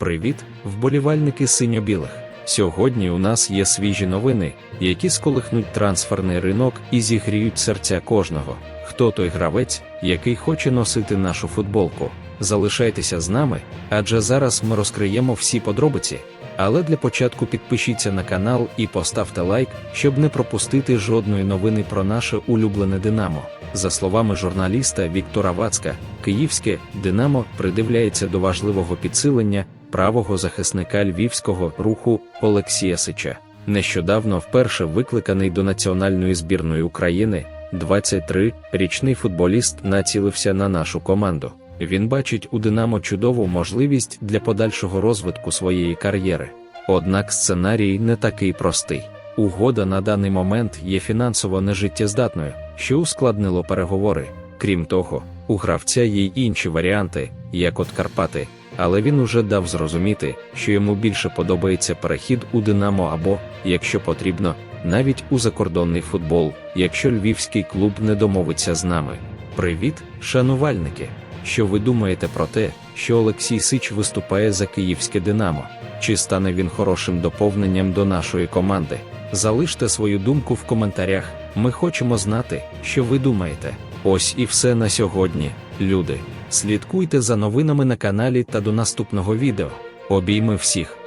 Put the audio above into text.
Привіт, вболівальники синьо-білих. Сьогодні у нас є свіжі новини, які сколихнуть трансферний ринок і зігріють серця кожного. Хто той гравець, який хоче носити нашу футболку? Залишайтеся з нами, адже зараз ми розкриємо всі подробиці. Але для початку підпишіться на канал і поставте лайк, щоб не пропустити жодної новини про наше улюблене Динамо. За словами журналіста Віктора Вацка, київське Динамо придивляється до важливого підсилення правого захисника львівського руху Олексія Сича. Нещодавно вперше викликаний до національної збірної України, 23-річний футболіст націлився на нашу команду. Він бачить у Динамо чудову можливість для подальшого розвитку своєї кар'єри. Однак сценарій не такий простий. Угода на даний момент є фінансово нежиттєздатною, що ускладнило переговори. Крім того, у гравця є й інші варіанти, як от Карпати, але він уже дав зрозуміти, що йому більше подобається перехід у Динамо або, якщо потрібно, навіть у закордонний футбол, якщо львівський клуб не домовиться з нами. Привіт, шанувальники! Що ви думаєте про те, що Олексій Сич виступає за київське Динамо? Чи стане він хорошим доповненням до нашої команди? Залиште свою думку в коментарях. Ми хочемо знати, що ви думаєте. Ось і все на сьогодні, люди. Слідкуйте за новинами на каналі та до наступного відео. Обійми всіх!